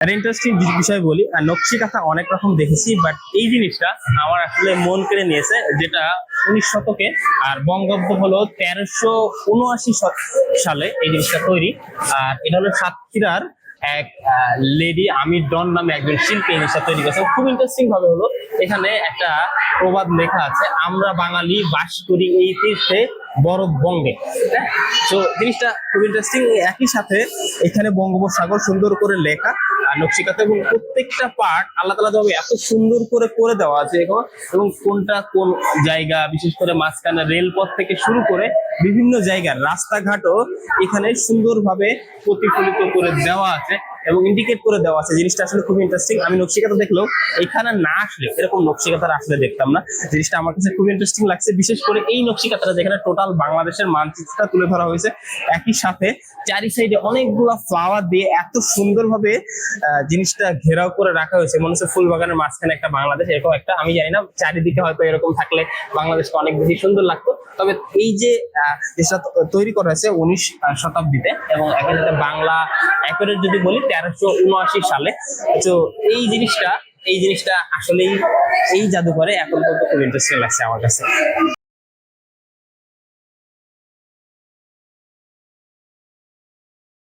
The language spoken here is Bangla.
একটা ইন্টারেস্টিং বিষয় বলি নকশি কাঁথা অনেক রকম দেখেছি বাট এই জিনিসটা আমার আসলে মন কেড়ে নিয়েছে, যেটা উনিশ শতকে, আর বঙ্গাব্দ হলো তেরোশো উনআশি সালে এই জিনিসটা তৈরি। আর এটা হলো সাতক্ষীরার এক লেডি আমির ডন নামে একজন শিল্পী জিনিসটা তৈরি করেছে। খুব ইন্টারেস্টিং ভাবে হলো, এখানে একটা প্রবাদ লেখা আছে, আমরা বাঙালি বাস করি এই তীর্থে বরফ বঙ্গে। হ্যাঁ? তো জিনিসটা খুব ইন্টারেস্টিং একই সাথে এখানে বঙ্গোপসাগর সুন্দর করে লেখা নকশিকাতে এবং প্রত্যেকটা পার্ট আল্লাহ তালা ভাবে এত সুন্দর করে করে দেওয়া আছে এখন এবং কোনটা কোন জায়গা, বিশেষ করে মাঝখানে রেলপথ থেকে শুরু করে বিভিন্ন জায়গার রাস্তাঘাটও এখানে সুন্দরভাবে প্রতিফলিত করে দেওয়া আছে। এবং ইন্ডিকেট করে দেওয়া আছে। জিনিসটা আসলে খুব ইন্টারেস্টিং আমি নকশিকাতা দেখলেও এখানে না আসলে, এরকম নকশিকাতার আসলে দেখতাম না। জিনিসটা আমার কাছে খুব ইন্টারেস্টিং লাগছে। বিশেষ করে এই নকশিকাতাটা যেখানে টোটাল বাংলাদেশের মানচিত্রটা তুলে ধরা হয়েছে, একই সাথে চারি সাইডে অনেকগুলো ফ্লাওয়ার দিয়ে এত সুন্দরভাবে জিনিসটা ঘেরাও করে রাখা হয়েছে। মনে হচ্ছে ফুল বাগানের মাঝখানে একটা বাংলাদেশ, এরকম একটা, আমি জানি না, চারিদিকে হয়তো এরকম থাকলে বাংলাদেশকে অনেক বেশি সুন্দর লাগতো। তবে এই যে তো- তৈরি করা হয়েছে উনিশ শতাব্দীতে এবং সাথে বাংলা একরের যদি বলি, তেরোশো উনআশি সালে। তো এই জিনিসটা এই জিনিসটা আসলেই এই জাদুঘরে এখন পর্যন্ত খুব ইন্টারেস্টিং লাগছে আমার কাছে।